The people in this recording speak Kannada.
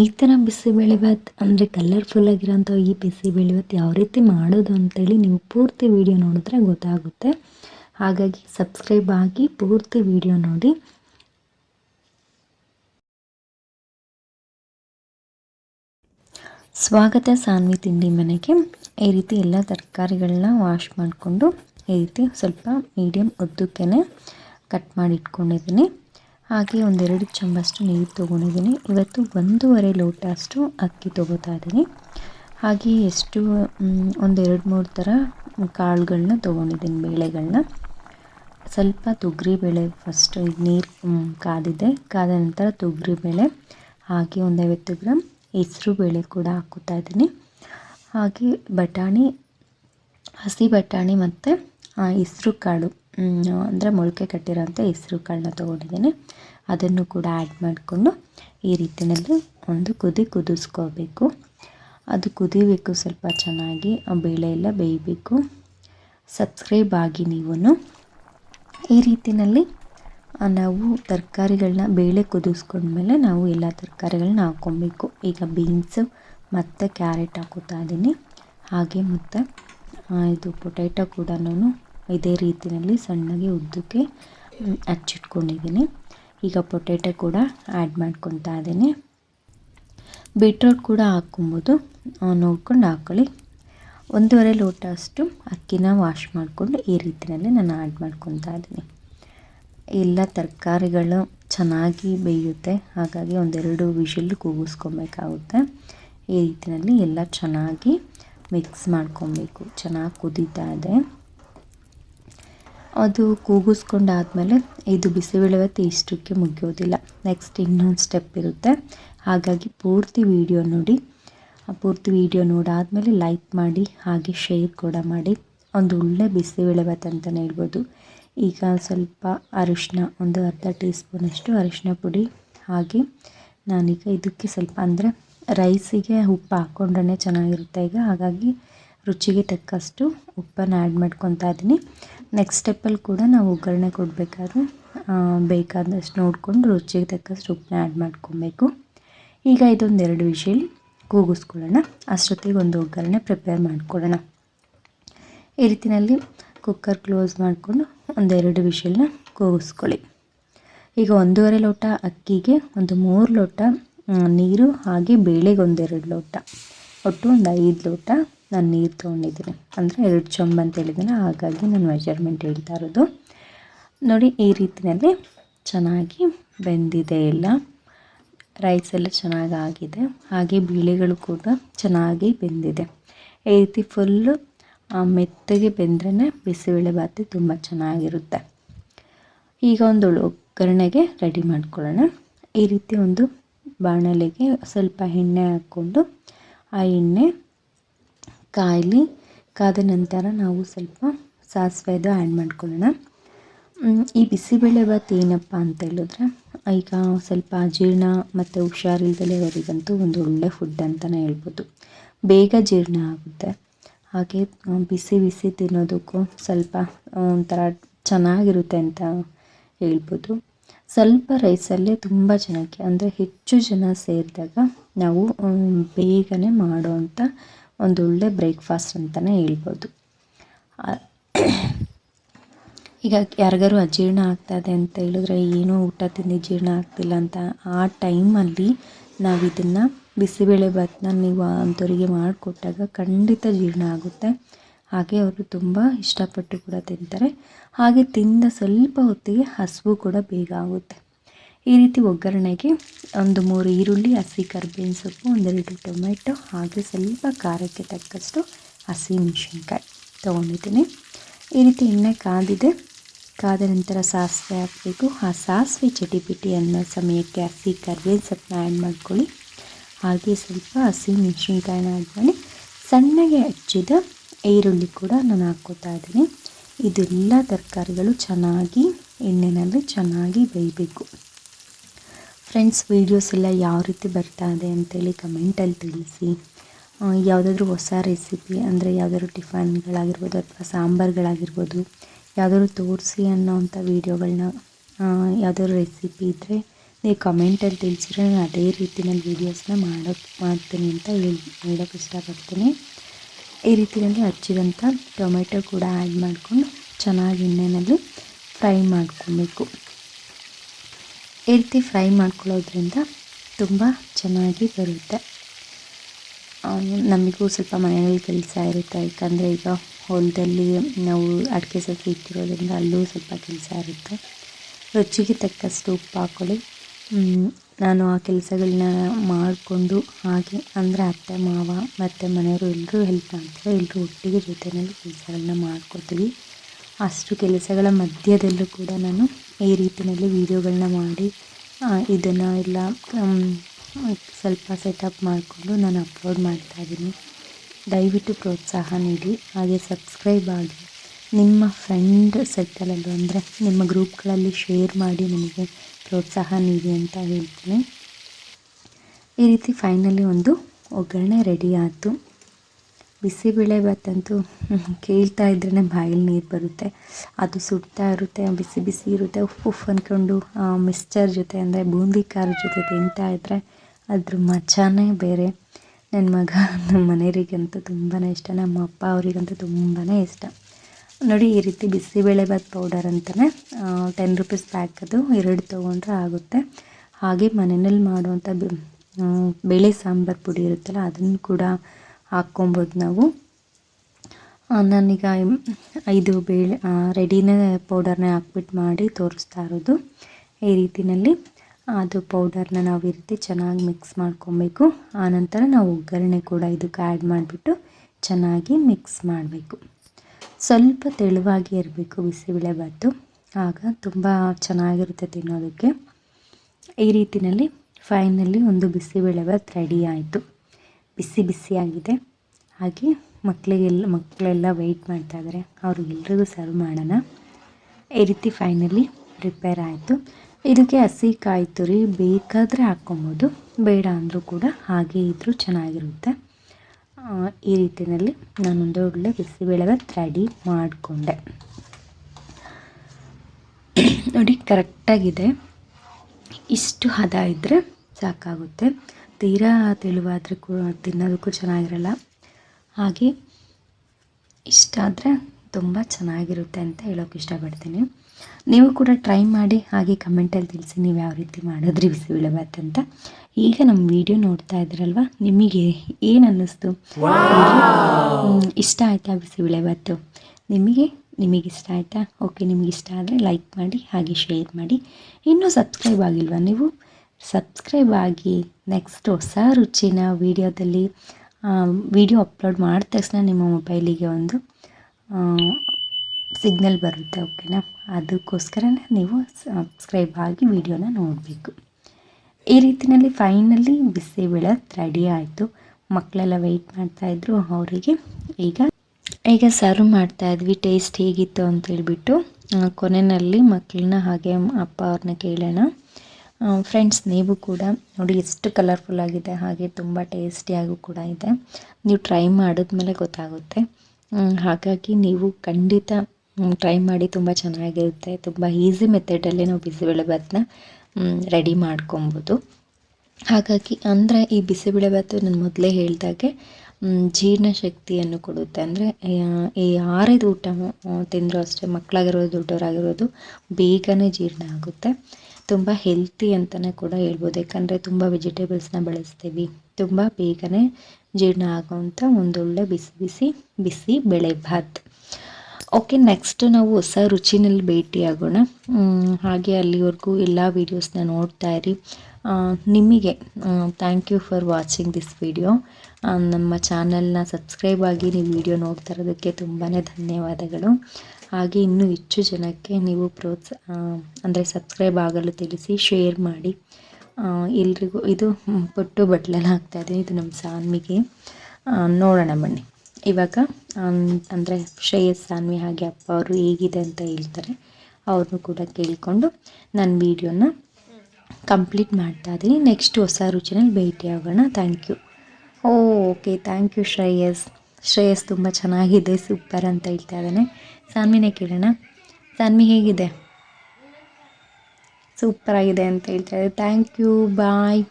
ಈ ಥರ ಬಿಸಿಬೇಳೆಭಾತ್ ಅಂದರೆ ಕಲರ್ಫುಲ್ಲಾಗಿರೋಂಥ ಈ ಬಿಸಿಬೇಳೆಭಾತ್ ಯಾವ ರೀತಿ ಮಾಡೋದು ಅಂತೇಳಿ ನೀವು ಪೂರ್ತಿ ವಿಡಿಯೋ ನೋಡಿದ್ರೆ ಗೊತ್ತಾಗುತ್ತೆ. ಹಾಗಾಗಿ ಸಬ್ಸ್ಕ್ರೈಬ್ ಆಗಿ ಪೂರ್ತಿ ವಿಡಿಯೋ ನೋಡಿ. ಸ್ವಾಗತ ಸಾನ್ವಿ ತಿಂಡಿ ಮನೆಗೆ. ಈ ರೀತಿ ಎಲ್ಲ ತರಕಾರಿಗಳನ್ನ ವಾಶ್ ಮಾಡಿಕೊಂಡು ಈ ರೀತಿ ಸ್ವಲ್ಪ ಮೀಡಿಯಮ್ ಉದ್ದಕ್ಕೆ ಕಟ್ ಮಾಡಿ ಇಟ್ಕೊಂಡಿದ್ದೀನಿ. ಹಾಗೆ ಒಂದೆರಡು ಚಮಚಷ್ಟು ನೀರು ತೊಗೊಂಡಿದ್ದೀನಿ. ಇವತ್ತು ಒಂದೂವರೆ ಲೋಟ ಅಷ್ಟು ಅಕ್ಕಿ ತೊಗೋತಾ ಇದ್ದೀನಿ. ಹಾಗೆ ಎಷ್ಟು ಒಂದೆರಡು ಮೂರು ಥರ ಕಾಳುಗಳನ್ನ ತೊಗೊಂಡಿದ್ದೀನಿ ಬೇಳೆಗಳನ್ನ ಸ್ವಲ್ಪ ತೊಗರಿ ಬೇಳೆ ಫಸ್ಟು ಈಗ ನೀರು ಕಾದಿದೆ. ಕಾದ ನಂತರ ತೊಗರಿ ಬೇಳೆ ಹಾಗೆ ಒಂದು ಐವತ್ತು ಗ್ರಾಮ್ ಹೆಸ್ರು ಬೇಳೆ ಕೂಡ ಹಾಕುತ್ತಾ ಇದ್ದೀನಿ. ಹಾಗೆ ಬಟಾಣಿ, ಹಸಿ ಬಟಾಣಿ ಮತ್ತು ಹೆಸ್ರು ಕಾಳು. ಅಂದರೆ ಮೊಳಕೆ ಕಟ್ಟಿರೋಂಥ ಹೆಸ್ರು ಕಾಳನ್ನ ತೊಗೊಂಡಿದ್ದೀನಿ. ಅದನ್ನು ಕೂಡ ಆ್ಯಡ್ ಮಾಡಿಕೊಂಡು ಈ ರೀತಿಯಲ್ಲಿ ಒಂದು ಕುದಿ ಕುದಿಸ್ಕೋಬೇಕು. ಅದು ಕುದಿಬೇಕು ಸ್ವಲ್ಪ ಚೆನ್ನಾಗಿ ಬೇಳೆ ಎಲ್ಲ ಬೇಯಬೇಕು. ಸಬ್ಸ್ಕ್ರೈಬ್ ಆಗಿ ನೀವು ಈ ರೀತಿಯಲ್ಲಿ ನಾವು ತರಕಾರಿಗಳನ್ನ ಬೇಳೆ ಕುದಿಸ್ಕೊಂಡ್ಮೇಲೆ ನಾವು ಎಲ್ಲ ತರಕಾರಿಗಳನ್ನ ಹಾಕ್ಕೊಬೇಕು ಈಗ ಬೀನ್ಸು ಮತ್ತು ಕ್ಯಾರೆಟ್ ಹಾಕೋತಾ ಇದ್ದೀನಿ. ಹಾಗೆ ಮತ್ತು ಇದು ಪೊಟ್ಯಾಟೊ ಕೂಡ ಇದೇ ರೀತಿಯಲ್ಲಿ ಸಣ್ಣಗೆ ಉದ್ದಕ್ಕೆ ಹಚ್ಚಿಟ್ಕೊಂಡಿದ್ದೀನಿ. ಈಗ ಪೊಟ್ಯಾಟೊ ಕೂಡ ಆ್ಯಡ್ ಮಾಡ್ಕೊತಾ ಇದ್ದೀನಿ. ಬೀಟ್ರೋಟ್ ಕೂಡ ಹಾಕ್ಕೊಬೋದು. ನೋಡ್ಕೊಂಡು ಹಾಕ್ಕೊಳ್ಳಿ ಒಂದೂವರೆ ಲೋಟ ಅಷ್ಟು ಅಕ್ಕಿನ ವಾಶ್ ಮಾಡಿಕೊಂಡು ಈ ರೀತಿಯಲ್ಲಿ ನಾನು ಆ್ಯಡ್ ಮಾಡ್ಕೊತಾ ಇದ್ದೀನಿ. ಎಲ್ಲ ತರಕಾರಿಗಳು ಚೆನ್ನಾಗಿ ಬೇಯುತ್ತೆ. ಹಾಗಾಗಿ ಒಂದೆರಡು ವಿಷಲ್ ಕೂಗಿಸ್ಕೊಬೇಕಾಗುತ್ತೆ. ಈ ರೀತಿಯಲ್ಲಿ ಎಲ್ಲ ಚೆನ್ನಾಗಿ ಮಿಕ್ಸ್ ಮಾಡ್ಕೊಬೇಕು ಚೆನ್ನಾಗಿ ಕುದೀತಾ ಇದೆ. ಅದು ಕೂಗಿಸ್ಕೊಂಡಾದಮೇಲೆ ಇದು ಬಿಸಿಬೇಳೆಭಾತ್ ಇಷ್ಟಕ್ಕೆ ಮುಗಿಯೋದಿಲ್ಲ. ನೆಕ್ಸ್ಟ್ ಇನ್ನೊಂದು ಸ್ಟೆಪ್ ಇರುತ್ತೆ. ಹಾಗಾಗಿ ಪೂರ್ತಿ ವಿಡಿಯೋ ನೋಡಿ. ಪೂರ್ತಿ ವಿಡಿಯೋ ನೋಡಾದಮೇಲೆ ಲೈಕ್ ಮಾಡಿ, ಹಾಗೆ ಶೇರ್ ಕೂಡ ಮಾಡಿ. ಒಂದು ಒಳ್ಳೆ ಬಿಸಿಬೇಳೆಭಾತ್ ಅಂತಲೇ ಹೇಳ್ಬೋದು. ಈಗ ಸ್ವಲ್ಪ ಅರಿಶಿನ, ಒಂದು ಅರ್ಧ ಟೀ ಸ್ಪೂನಷ್ಟು ಅರಿಶಿನ ಪುಡಿ, ಹಾಗೆ ನಾನೀಗ ಇದಕ್ಕೆ ಸ್ವಲ್ಪ ಅಂದರೆ ರೈಸಿಗೆ ಉಪ್ಪು ಹಾಕ್ಕೊಂಡ್ರೆ ಚೆನ್ನಾಗಿರುತ್ತೆ ಈಗ. ಹಾಗಾಗಿ ರುಚಿಗೆ ತಕ್ಕಷ್ಟು ಉಪ್ಪನ್ನು ಆ್ಯಡ್ ಮಾಡ್ಕೊತಾ ಇದ್ದೀನಿ ನೆಕ್ಸ್ಟ್ ಸ್ಟೆಪ್ಪಲ್ಲಿ ಕೂಡ ನಾವು ಒಗ್ಗರಣೆ ಕೊಡಬೇಕಾದ್ರೆ ಬೇಕಾದಷ್ಟು ನೋಡಿಕೊಂಡು ರುಚಿಗೆ ತಕ್ಕಷ್ಟು ಉಪ್ಪನ್ನ ಆ್ಯಡ್ ಮಾಡ್ಕೊಬೇಕು. ಈಗ ಇದೊಂದು ಎರಡು ವಿಷಲ್ ಕೂಗಿಸ್ಕೊಳ್ಳೋಣ. ಅಷ್ಟೊತ್ತಿಗೆ ಒಂದು ಒಗ್ಗರಣೆ ಪ್ರಿಪೇರ್ ಮಾಡ್ಕೊಳ್ಳೋಣ. ಈ ರೀತಿಯಲ್ಲಿ ಕುಕ್ಕರ್ ಕ್ಲೋಸ್ ಮಾಡಿಕೊಂಡು ಒಂದೆರಡು ವಿಷಲ್ನ ಕೂಗಿಸ್ಕೊಳ್ಳಿ. ಈಗ ಒಂದೂವರೆ ಲೋಟ ಅಕ್ಕಿಗೆ ಒಂದು ಮೂರು ಲೋಟ ನೀರು ಹಾಗೆ ಬೇಳೆಗೆ ಒಂದೆರಡು ಲೋಟ, ಒಟ್ಟು ಒಂದು ಐದು ಲೋಟ ನಾನು ನೀರು ತೊಗೊಂಡಿದ್ದೀನಿ. ಅಂದರೆ ಎರಡು ಚೊಂಬು ಅಂತ ಹೇಳಿದ್ದೀನಿ. ಹಾಗಾಗಿ ನಾನು ಮೆಜರ್ಮೆಂಟ್ ಹೇಳ್ತಾ ಇರೋದು. ನೋಡಿ, ಈ ರೀತಿಯಲ್ಲಿ ಚೆನ್ನಾಗಿ ಬೆಂದಿದೆ ಎಲ್ಲ. ರೈಸ್ ಎಲ್ಲ ಚೆನ್ನಾಗಿ ಆಗಿದೆ. ಹಾಗೆ ಬೀಳೆಗಳು ಕೂಡ ಚೆನ್ನಾಗಿ ಬೆಂದಿದೆ. ಈ ರೀತಿ ಫುಲ್ಲು ಮೆತ್ತಗೆ ಬೆಂದ್ರೇ ಬಿಸಿಬೇಳೆಭಾತು ತುಂಬ ಚೆನ್ನಾಗಿರುತ್ತೆ. ಈಗ ಒಂದು ಒಗ್ಗರಣೆಗೆ ರೆಡಿ ಮಾಡ್ಕೊಳ್ಳೋಣ. ಈ ರೀತಿ ಒಂದು ಬಾಣಲೆಗೆ ಸ್ವಲ್ಪ ಎಣ್ಣೆ ಹಾಕ್ಕೊಂಡು, ಆ ಎಣ್ಣೆ ಕಾಯಲಿ ಕಾದ ನಂತರ ನಾವು ಸ್ವಲ್ಪ ಸಾಸಿವೆದು ಆ್ಯಡ್ ಮಾಡ್ಕೊಳ್ಳೋಣ. ಈ ಬಿಸಿಬೇಳೆಭಾತ್ ಏನಪ್ಪ ಅಂತ ಹೇಳಿದ್ರೆ, ಈಗ ಸ್ವಲ್ಪ ಜೀರ್ಣ ಮತ್ತು ಹುಷಾರಿಲ್ದಲೇ ಅವರಿಗಂತೂ ಒಂದು ಒಳ್ಳೆ ಫುಡ್ ಅಂತಲೇ ಹೇಳ್ಬೋದು. ಬೇಗ ಜೀರ್ಣ ಆಗುತ್ತೆ. ಹಾಗೆ ಬಿಸಿ ಬಿಸಿ ತಿನ್ನೋದಕ್ಕೂ ಸ್ವಲ್ಪ ಒಂಥರ ಚೆನ್ನಾಗಿರುತ್ತೆ ಅಂತ ಹೇಳ್ಬೋದು. ಸ್ವಲ್ಪ ರೈಸಲ್ಲೇ ತುಂಬ ಜನಕ್ಕೆ, ಅಂದರೆ ಹೆಚ್ಚು ಜನ ಸೇರಿದಾಗ ನಾವು ಬೇಗನೆ ಮಾಡೋವಂಥ ಒಂದು ಒಳ್ಳೆ ಬ್ರೇಕ್ಫಾಸ್ಟ್ ಅಂತಲೇ ಹೇಳ್ಬೋದು. ಈಗ ಯಾರಿಗಾರು ಅಜೀರ್ಣ ಆಗ್ತಾಯಿದೆ ಅಂತ ಹೇಳಿದ್ರೆ ಏನೋ ಊಟ ತಿಂದು ಜೀರ್ಣ ಆಗ್ತಿಲ್ಲ ಅಂತ ಆ ಟೈಮಲ್ಲಿ ನಾವು ಇದನ್ನು ಬಿಸಿಬೇಳೆಭಾತನ್ನ ನೀವು ಅಂಥವರಿಗೆ ಮಾಡಿಕೊಟ್ಟಾಗ ಖಂಡಿತ ಜೀರ್ಣ ಆಗುತ್ತೆ. ಹಾಗೆ ಅವರು ತುಂಬ ಇಷ್ಟಪಟ್ಟು ಕೂಡ ತಿಂತಾರೆ. ಹಾಗೆ ತಿಂದ ಸ್ವಲ್ಪ ಹೊತ್ತಿಗೆ ಹಸಿವು ಕೂಡ ಬೇಗ ಆಗುತ್ತೆ. ಈ ರೀತಿ ಒಗ್ಗರಣೆಗೆ ಒಂದು ಮೂರು ಈರುಳ್ಳಿ, ಹಸಿ ಕರ್ಬೇವಿನ ಸೊಪ್ಪು ಒಂದೆರಡು ಟೊಮೆಟೊ ಹಾಗೆ ಸ್ವಲ್ಪ ಖಾರಕ್ಕೆ ತಕ್ಕಷ್ಟು ಹಸಿ ಮೆಣಸಿನ್ಕಾಯಿ ತೊಗೊಂಡಿದ್ದೀನಿ. ಈ ರೀತಿ ಎಣ್ಣೆ ಕಾದಿದೆ. ಕಾದ ನಂತರ ಸಾಸಿವೆ ಹಾಕಬೇಕು. ಆ ಸಾಸಿವೆ ಚಟಿಪಿಟಿ ಅನ್ನೋ ಸಮಯಕ್ಕೆ ಹಸಿ ಕರ್ಬೇವಿನ ಸೊಪ್ಪನ್ನ ಆ್ಯಡ್ ಮಾಡ್ಕೊಳ್ಳಿ. ಹಾಗೆ ಸ್ವಲ್ಪ ಹಸಿ ಮೆಣಸಿನ್ಕಾಯಿನ ಆ್ಯಡ್ ಮಾಡಿ ಸಣ್ಣಗೆ ಹಚ್ಚಿದ ಈರುಳ್ಳಿ ಕೂಡ ನಾನು ಹಾಕ್ಕೋತಾ ಇದ್ದೀನಿ. ಇದೆಲ್ಲ ತರಕಾರಿಗಳು ಚೆನ್ನಾಗಿ, ಎಣ್ಣೆನಲ್ಲಿ ಚೆನ್ನಾಗಿ ಬೇಯಬೇಕು. ಫ್ರೆಂಡ್ಸ್ ವೀಡಿಯೋಸ್ ಎಲ್ಲ ಯಾವ ರೀತಿ ಬರ್ತಾ ಇದೆ ಅಂತೇಳಿ ಕಮೆಂಟಲ್ಲಿ ತಿಳಿಸಿ. ಯಾವುದಾದ್ರೂ ಹೊಸ ರೆಸಿಪಿ ಅಂದರೆ ಯಾವುದಾದ್ರು ಟಿಫನ್ಗಳಾಗಿರ್ಬೋದು ಅಥವಾ ಸಾಂಬಾರುಗಳಾಗಿರ್ಬೋದು ಯಾವುದಾದ್ರು ತೋರಿಸಿ ಅನ್ನೋವಂಥ ವೀಡಿಯೋಗಳನ್ನ ಯಾವುದಾದ್ರು ರೆಸಿಪಿ ಇದ್ದರೆ ನೀವು ಕಮೆಂಟಲ್ಲಿ ತಿಳಿಸಿದ್ರೆ ನಾನು ಅದೇ ರೀತಿಯಲ್ಲಿ ವೀಡಿಯೋಸ್ನ ಮಾಡೋಕ್ಕೆ ಮಾಡ್ತೀನಿ ಅಂತ ಹೇಳಿ ಹೇಳೋಕ್ಕೆ ಇಷ್ಟಪಡ್ತೀನಿ. ಈ ರೀತಿಯಲ್ಲಿ ಹಚ್ಚಿದಂಥ ಟೊಮೆಟೊ ಕೂಡ ಆ್ಯಡ್ ಮಾಡಿಕೊಂಡು ಚೆನ್ನಾಗಿ ಎಣ್ಣೆಯಲ್ಲಿ ಫ್ರೈ ಮಾಡ್ಕೊಬೇಕು. ಈ ರೀತಿ ಫ್ರೈ ಮಾಡ್ಕೊಳ್ಳೋದ್ರಿಂದ ತುಂಬ ಚೆನ್ನಾಗಿ ಬರುತ್ತೆ. ನಮಗೂ ಸ್ವಲ್ಪ ಮನೆಯಲ್ಲಿ ಕೆಲಸ ಇರುತ್ತೆ. ಯಾಕಂದರೆ ಈಗ ಹೊಲದಲ್ಲಿ ನಾವು ಅಡಿಕೆ ಸೊಪ್ಪು ಇಟ್ಟಿರೋದ್ರಿಂದ ಅಲ್ಲೂ ಸ್ವಲ್ಪ ಕೆಲಸ ಇರುತ್ತೆ. ರುಚಿಗೆ ತಕ್ಕಷ್ಟು ಉಪ್ಪು ಹಾಕ್ಕೊಳ್ಳಿ ನಾನು ಆ ಕೆಲಸಗಳನ್ನ ಮಾಡಿಕೊಂಡು ಹಾಗೆ, ಅಂದರೆ ಅತ್ತೆ, ಮಾವ ಮತ್ತು ಮನೆಯವರು ಎಲ್ಲರೂ ಹೆಲ್ಪ್ ಮಾಡ್ತಾರೆ. ಎಲ್ಲರೂ ಒಟ್ಟಿಗೆ ಜೊತೆಯಲ್ಲಿ ಕೆಲಸಗಳನ್ನ ಮಾಡ್ಕೊತೀವಿ. ಅಷ್ಟು ಕೆಲಸಗಳ ಮಧ್ಯದಲ್ಲೂ ಕೂಡ ನಾನು ಈ ರೀತಿಯಲ್ಲಿ ವೀಡಿಯೋಗಳನ್ನ ಮಾಡಿ ಇದನ್ನು ಎಲ್ಲ ಸ್ವಲ್ಪ ಸೆಟಪ್ ಮಾಡಿಕೊಂಡು ನಾನು ಅಪ್ಲೋಡ್ ಮಾಡ್ತಾ ಇದ್ದೀನಿ. ದಯವಿಟ್ಟು ಪ್ರೋತ್ಸಾಹ ನೀಡಿ, ಹಾಗೆ ಸಬ್ಸ್ಕ್ರೈಬ್ ಆಗಿ. ನಿಮ್ಮ ಫ್ರೆಂಡ್ ಸರ್ಕಲಲ್ಲೂ ಅಂದರೆ ನಿಮ್ಮ ಗ್ರೂಪ್ಗಳಲ್ಲಿ ಶೇರ್ ಮಾಡಿ ನಿಮಗೆ ಪ್ರೋತ್ಸಾಹ ನೀಡಿ ಅಂತ ಹೇಳ್ತೀನಿ. ಈ ರೀತಿ ಫೈನಲಿ ಒಂದು ಒಗ್ಗರಣೆ ರೆಡಿ ಆಯಿತು. ಬಿಸಿಬೇಳೆ ಅಂತೂ ಕೇಳ್ತಾ ಇದ್ರೇ ಬಾಯಲ್ಲಿ ನೀರು ಬರುತ್ತೆ. ಅದು ಸುಡ್ತಾ ಇರುತ್ತೆ, ಬಿಸಿ ಬಿಸಿ ಇರುತ್ತೆ. ಉಫ್ ಉಫ್ ಅಂದ್ಕೊಂಡು ಮಿಕ್ಸ್ಚರ್ ಜೊತೆ ಅಂದರೆ ಬೂಂದಿ ಖಾರ ಜೊತೆ ತಿಂತಾ ಇದ್ದರೆ ಅದ್ರ ಮಜಾನೇ ಬೇರೆ. ನನ್ನ ಮಗ ನಮ್ಮ ಮನೆಯವರಿಗಂತೂ ತುಂಬಾ ಇಷ್ಟ, ನಮ್ಮ ಅಪ್ಪ ಅವರಿಗಂತೂ ತುಂಬಾ ಇಷ್ಟ. ನೋಡಿ, ಈ ರೀತಿ ಬಿಸಿಬೇಳೆಭಾತ್ ಪೌಡರ್ ಅಂತಲೇ ಟೆನ್ ರುಪೀಸ್ ಪ್ಯಾಕ್ ಅದು ಎರಡು ತೊಗೊಂಡ್ರೆ ಆಗುತ್ತೆ. ಹಾಗೆ ಮನೆಯಲ್ಲಿ ಮಾಡುವಂಥ ಬೇಳೆ ಸಾಂಬಾರು ಪುಡಿ ಇರುತ್ತಲ್ಲ, ಅದನ್ನು ಕೂಡ ಹಾಕ್ಕೊಬೋದು ನಾವು. ನಾನೀಗ ಇದು ಬೇಳೆ ರೆಡಿನೇ ಪೌಡರ್ನೇ ಹಾಕ್ಬಿಟ್ಟು ಮಾಡಿ ತೋರಿಸ್ತಾ ಇರೋದು ಈ ರೀತಿಯಲ್ಲಿ ಅದು ಪೌಡರ್ನ ನಾವು ಈ ರೀತಿ ಚೆನ್ನಾಗಿ ಮಿಕ್ಸ್ ಮಾಡ್ಕೊಬೇಕು. ಆನಂತರ ನಾವು ಒಗ್ಗರಣೆ ಕೂಡ ಇದಕ್ಕೆ ಆ್ಯಡ್ ಮಾಡಿಬಿಟ್ಟು ಚೆನ್ನಾಗಿ ಮಿಕ್ಸ್ ಮಾಡಬೇಕು. ಸ್ವಲ್ಪ ತೆಳುವಾಗಿ ಇರಬೇಕು ಬಿಸಿಬೇಳೆಭಾತು ಆಗ ತುಂಬ ಚೆನ್ನಾಗಿರುತ್ತೆ ತಿನ್ನೋದಕ್ಕೆ. ಈ ರೀತಿಯಲ್ಲಿ ಫೈನಲಿ ಒಂದು ಬಿಸಿಬೇಳೆಭಾತ್ ರೆಡಿ ಆಯಿತು. ಬಿಸಿ ಬಿಸಿಯಾಗಿದೆ. ಹಾಗೆ ಮಕ್ಕಳಿಗೆಲ್ಲ ಮಕ್ಕಳೆಲ್ಲ ವೆಯ್ಟ್ ಮಾಡ್ತಾಯಿದ್ದಾರೆ ಅವ್ರಿಗೆಲ್ರಿಗೂ ಸರ್ವ್ ಮಾಡೋಣ. ಈ ರೀತಿ ಫೈನಲಿ ಪ್ರಿಪೇರ್ ಆಯಿತು. ಇದಕ್ಕೆ ಹಸಿ ಕಾಯಿ ತುರಿ ಬೇಕಾದರೆ ಹಾಕ್ಕೊಬೋದು. ಬೇಡ ಅಂದರೂ ಕೂಡ ಹಾಗೆ ಇದ್ದರೂ ಚೆನ್ನಾಗಿರುತ್ತೆ. ಈ ರೀತಿಯಲ್ಲಿ ನಾನೊಂದು ಒಳ್ಳೆ ಬಿಸಿಬೇಳೆಭಾತ್ ರೆಡಿ ಮಾಡಿಕೊಂಡೆ. ನೋಡಿ ಕರೆಕ್ಟಾಗಿದೆ ಇಷ್ಟು ಹದ ಇದ್ದರೆ ಸಾಕಾಗುತ್ತೆ. ತೀರಾ ತೆಳುವಾದರೆ ಕೂಡ ತಿನ್ನೋದಕ್ಕೂ ಚೆನ್ನಾಗಿರಲ್ಲ. ಹಾಗೆ ಇಷ್ಟ ಆದರೆ ತುಂಬ ಚೆನ್ನಾಗಿರುತ್ತೆ ಅಂತ ಹೇಳೋಕೆ ಇಷ್ಟಪಡ್ತೀನಿ. ನೀವು ಕೂಡ ಟ್ರೈ ಮಾಡಿ ಹಾಗೆ ಕಮೆಂಟಲ್ಲಿ ತಿಳಿಸಿ ನೀವು ಯಾವ ರೀತಿ ಮಾಡಿದ್ರಿ ಬಿಸಿಬೇಳೆಭಾತ್ ಅಂತ. ಈಗ ನಮ್ಮ ವಿಡಿಯೋ ನೋಡ್ತಾ ಇದ್ರಲ್ವ? ನಿಮಗೆ ಏನು ಅನ್ನಿಸ್ತು? ಇಷ್ಟ ಆಯಿತಾ ಬಿಸಿಬೇಳೆಭಾತು ನಿಮಗೆ? ನಿಮಗೆ ಇಷ್ಟ ಆಯಿತಾ? ಓಕೆ ನಿಮಗೆ ಇಷ್ಟ ಆದರೆ ಲೈಕ್ ಮಾಡಿ ಹಾಗೆ ಶೇರ್ ಮಾಡಿ. ಇನ್ನೂ ಸಬ್ಸ್ಕ್ರೈಬ್ ಆಗಿಲ್ವಾ ನೀವು? ಸಬ್ಸ್ಕ್ರೈಬ್ ಆಗಿ ನೆಕ್ಸ್ಟ್ ಹೊಸ ರುಚಿನ ವೀಡಿಯೋದಲ್ಲಿ ವಿಡಿಯೋ ಅಪ್ಲೋಡ್ ಮಾಡಿದ ತಕ್ಷಣ ನಿಮ್ಮ ಮೊಬೈಲಿಗೆ ಒಂದು ಸಿಗ್ನಲ್ ಬರುತ್ತೆ ಓಕೆನಾ ಅದಕ್ಕೋಸ್ಕರನೇ ನೀವು ಸಬ್ಸ್ಕ್ರೈಬ್ ಆಗಿ ವಿಡಿಯೋನ ನೋಡಬೇಕು. ಈ ರೀತಿಯಲ್ಲಿ ಫೈನಲಿ ಬಿಸಿಬೇಳೆ ರೆಡಿ ಆಯಿತು. ಮಕ್ಕಳೆಲ್ಲ ವೆಯ್ಟ್ ಮಾಡ್ತಾಯಿದ್ರು ಅವರಿಗೆ ಈಗ ಈಗ ಸರ್ವ್ ಮಾಡ್ತಾಯಿದ್ವಿ ಟೇಸ್ಟ್ ಹೇಗಿತ್ತು ಅಂತ ಹೇಳ್ಬಿಟ್ಟು ಕೊನೆಯಲ್ಲಿ ಮಕ್ಕಳನ್ನ ಹಾಗೆ ಅಪ್ಪ ಅವ್ರನ್ನ ಕೇಳೋಣ. ಫ್ರೆಂಡ್ಸ್ ನೀವು ಕೂಡ ನೋಡಿ ಎಷ್ಟು ಕಲರ್ಫುಲ್ ಆಗಿದೆ, ಹಾಗೆ ತುಂಬ ಟೇಸ್ಟಿಯಾಗೂ ಕೂಡ ಇದೆ. ನೀವು ಟ್ರೈ ಮಾಡಿದ್ಮೇಲೆ ಗೊತ್ತಾಗುತ್ತೆ. ಹಾಗಾಗಿ ನೀವು ಖಂಡಿತ ಟ್ರೈ ಮಾಡಿ ತುಂಬ ಚೆನ್ನಾಗಿರುತ್ತೆ. ತುಂಬ ಈಸಿ ಮೆಥಡಲ್ಲಿ ನಾವು ಬಿಸಿಬೇಳೆಭಾತನ್ನ ರೆಡಿ ಮಾಡ್ಕೊಬೋದು. ಹಾಗಾಗಿ ಅಂದರೆ ಈ ಬಿಸಿಬೇಳೆಭಾತು ನಾನು ಮೊದಲೇ ಹೇಳಿದಾಗೆ ಜೀರ್ಣ ಶಕ್ತಿಯನ್ನು ಕೊಡುತ್ತೆ. ಅಂದರೆ ಈ ಆರಿದ ಊಟ ತಿಂದರೂ ಅಷ್ಟೇ ಮಕ್ಕಳಾಗಿರೋದು ದೊಡ್ಡವರಾಗಿರೋದು ಬೇಗನೆ ಜೀರ್ಣ ಆಗುತ್ತೆ. ತುಂಬ ಹೆಲ್ತಿ ಅಂತಲೇ ಕೂಡ ಹೇಳ್ಬೋದು. ಯಾಕಂದರೆ ತುಂಬ ವೆಜಿಟೇಬಲ್ಸ್ನ ಬಳಸ್ತೀವಿ. ತುಂಬ ಬೇಗನೆ ಜೀರ್ಣ ಆಗೋವಂಥ ಒಂದೊಳ್ಳೆ ಬಿಸಿ ಬಿಸಿ ಬಿಸಿ ಬೇಳೆ ಭಾತ್. ಓಕೆ ನೆಕ್ಸ್ಟ್ ನಾವು ಹೊಸ ರುಚಿನಲ್ಲಿ ಭೇಟಿಯಾಗೋಣ. ಹಾಗೆ ಅಲ್ಲಿವರೆಗೂ ಎಲ್ಲ ವೀಡಿಯೋಸ್ನ ನೋಡ್ತಾ ಇರಿ. ನಿಮಗೆ thank you for watching this video ನಮ್ಮ ಚಾನಲ್ನ ಸಬ್ಸ್ಕ್ರೈಬ್ ಆಗಿ ನೀವು ವಿಡಿಯೋ ನೋಡ್ತಾ ಇರೋದಕ್ಕೆ ತುಂಬಾ ಧನ್ಯವಾದಗಳು. ಹಾಗೆ ಇನ್ನೂ ಹೆಚ್ಚು ಜನಕ್ಕೆ ನೀವು ಪ್ರೋತ್ಸ ಅಂದರೆ ಸಬ್ಸ್ಕ್ರೈಬ್ ಆಗಲು ತಿಳಿಸಿ ಶೇರ್ ಮಾಡಿ. ಎಲ್ರಿಗೂ ಇದು ಪುಟ್ಟು ಬಟ್ಲೆಲ್ಲ ಹಾಕ್ತಾಯಿದ್ದೀನಿ ಇದು ನಮ್ಮ ಸಾನ್ವಿಗೆ. ನೋಡೋಣ ಬನ್ನಿ. ಇವಾಗ ಅಂದರೆ ಶ್ರೇಯಸ್ ಸಾನ್ವಿ ಹಾಗೆ ಅಪ್ಪ ಅವರು ಹೇಗಿದೆ ಅಂತ ಹೇಳ್ತಾರೆ. ಅವ್ರನ್ನೂ ಕೂಡ ಕೇಳಿಕೊಂಡು ನನ್ನ ವೀಡಿಯೋನ ಕಂಪ್ಲೀಟ್ ಮಾಡ್ತಾ ಇದ್ದೀನಿ. ನೆಕ್ಸ್ಟ್ ಹೊಸ ರುಚಿನಲ್ಲಿ ಭೇಟಿ ಆಗೋಣ thank you. Okay. Thank you, Shreyas. Shreyas ತುಂಬ ಚೆನ್ನಾಗಿದೆ, ಸೂಪರ್ ಅಂತ ಹೇಳ್ತಾ ಇದ್ದಾನೆ. ಸಾನ್ವಿನೇ ಕೇಳೋಣ. ಸಾನ್ವಿ ಹೇಗಿದೆ? ಸೂಪರ್ ಆಗಿದೆ ಅಂತ ಹೇಳ್ತಾ ಇದ್ದಾರೆ ಥ್ಯಾಂಕ್ ಯು ಬಾಯ್